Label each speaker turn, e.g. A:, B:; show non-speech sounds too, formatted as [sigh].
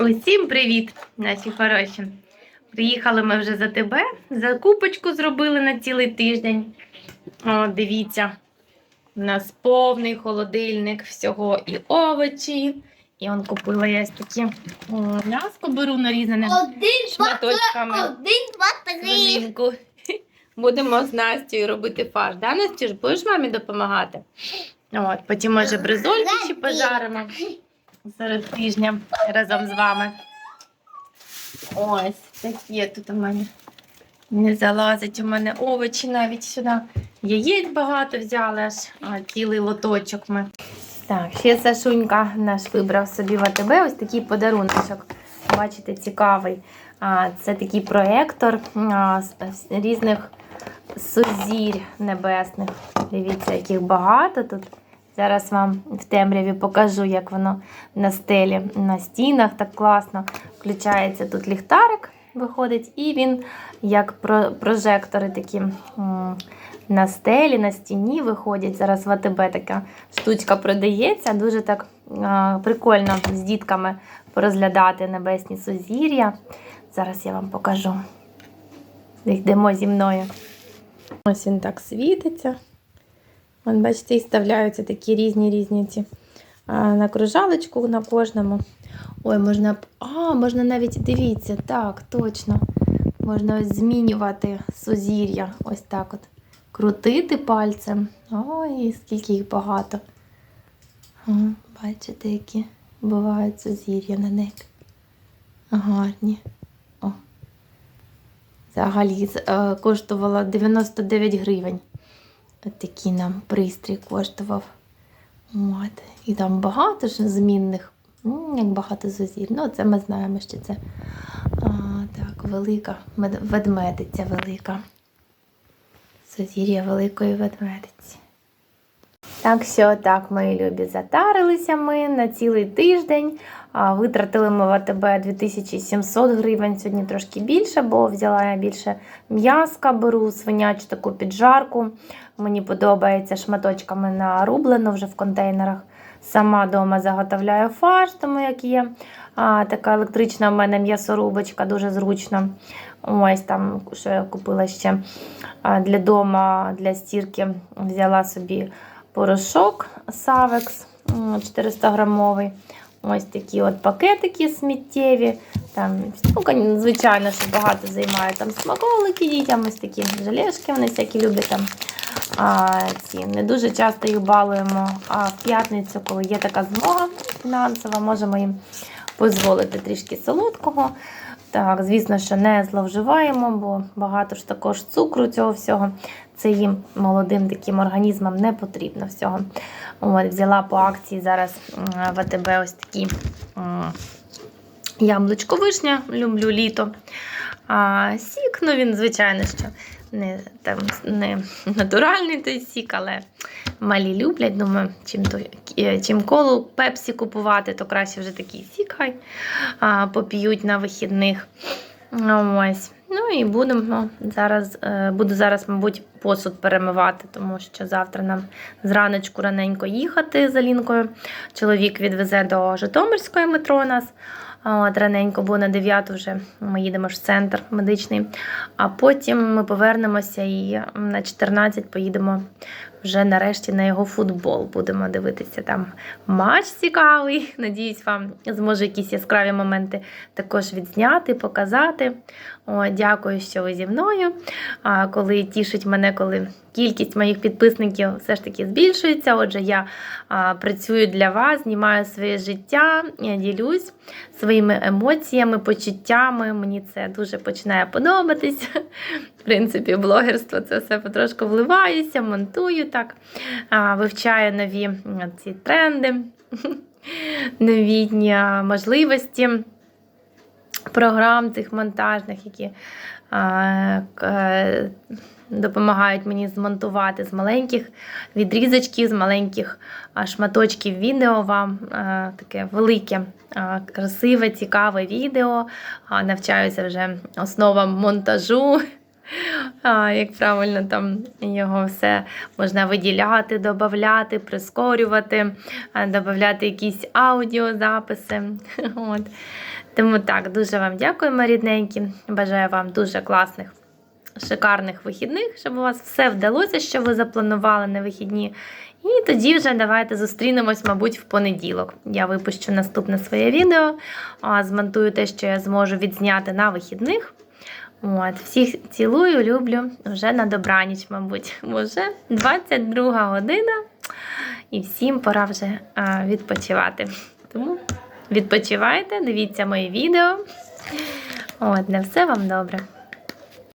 A: Усім привіт, наші хороші. Приїхали ми вже за тебе. Закупочку зробили на цілий тиждень. О, дивіться, у нас повний холодильник всього і овочі. І он купила я такі м'яско беру нарізане
B: Один, два,
A: шматочками.
B: один, два, три. [laughs]
A: Будемо з Настю робити фарш. Да, ж будеш мамі допомагати? От, потім, може, бризольки ще пожаримо серед тижня разом з вами. Ось такі тут у мене. Не залазить у мене овочі навіть сюди. Яєць багато взяли аж цілий лоточок ми. Так, ще Сашунька наш вибрав собі в АТБ ось такий подаруночок. Бачите, цікавий. Це такий проектор з- з різних сузірь небесних. Дивіться, яких багато тут. Зараз вам в темряві покажу, як воно на стелі, на стінах так класно. Включається тут ліхтарик, виходить, і він як прожектори такі на стелі, на стіні виходять. Зараз в АТБ така штучка продається. Дуже так прикольно з дітками порозглядати небесні сузір'я. Зараз я вам покажу. Йдемо зі мною. Ось він так світиться. Вон, бачите, і вставляються такі різні різні ці на кружалочку на кожному. Ой, можна. А, можна навіть дивіться, так, точно. Можна ось змінювати сузір'я. Ось так от. Крутити пальцем. Ой, скільки їх багато. О, бачите, які бувають сузір'я на них. Гарні. О. Взагалі е, коштувало 99 гривень. От такий нам пристрій коштував. От. І там багато ж змінних. Як багато зозір. Ну, це ми знаємо, що це а, так, велика ведмедиця велика. Сузір'я великої ведмедиці. Так що так, мої любі, затарилися ми на цілий тиждень. Витратили ми в АТБ 2700 гривень, сьогодні трошки більше, бо взяла я більше м'яска, беру свинячу таку піджарку. Мені подобається шматочками нарублено вже в контейнерах. Сама вдома заготовляю фарш, тому як є. А, така електрична в мене м'ясорубочка, дуже зручно. Ось там, що я купила ще для дома, для стірки, взяла собі порошок Савекс 400 грамовий. Ось такі от пакетики сміттєві. Там, ну, звичайно, що багато займає там смаколики дітям, ось такі желешки, вони всякі люблять там. А, ці. Не дуже часто їх балуємо. А в п'ятницю, коли є така змога фінансова, можемо їм дозволити трішки солодкого. Так, звісно, що не зловживаємо, бо багато ж також цукру цього всього. Це їм молодим таким організмам не потрібно всього. От, взяла по акції зараз ВТБ ось такі м, яблучко вишня, люблю літо. А сік, ну він, звичайно, що не, там, не натуральний той сік, але малі люблять. Думаю, чим, то, е, чим колу пепсі купувати, то краще вже такий сік хай а, поп'ють на вихідних. Ось. Ну і будемо зараз, е, буду зараз, мабуть, посуд перемивати, тому що завтра нам зраночку раненько їхати з Алінкою. Чоловік відвезе до Житомирської метро нас. От раненько, бо на 9 вже ми їдемо ж в центр медичний. А потім ми повернемося і на 14 поїдемо вже нарешті на його футбол. Будемо дивитися там матч цікавий. Надіюсь, вам зможу якісь яскраві моменти також відзняти, показати. О, дякую, що ви зі мною. А, коли тішить мене, коли кількість моїх підписників все ж таки збільшується. Отже, я працюю для вас, знімаю своє життя, я ділюсь своїми емоціями, почуттями. Мені це дуже починає подобатись. В принципі, блогерство це все потрошку вливаюся, монтую так, вивчаю нові ці тренди, [laughs] новітні можливості програм цих монтажних, які е, допомагають мені змонтувати з маленьких відрізочків, з маленьких шматочків відео вам а, таке велике, красиве, цікаве відео. Навчаюся вже основам монтажу. а, як правильно там його все можна виділяти, додати, прискорювати, додати якісь аудіозаписи. [laughs] От. Тому так, дуже вам дякуємо, рідненькі. Бажаю вам дуже класних, шикарних вихідних, щоб у вас все вдалося, що ви запланували на вихідні. І тоді вже давайте зустрінемось, мабуть, в понеділок. Я випущу наступне своє відео, змонтую те, що я зможу відзняти на вихідних. От, всіх цілую, люблю вже на добраніч, мабуть. Вже 22 година, і всім пора вже відпочивати. Тому відпочивайте, дивіться мої відео. От, на все вам добре.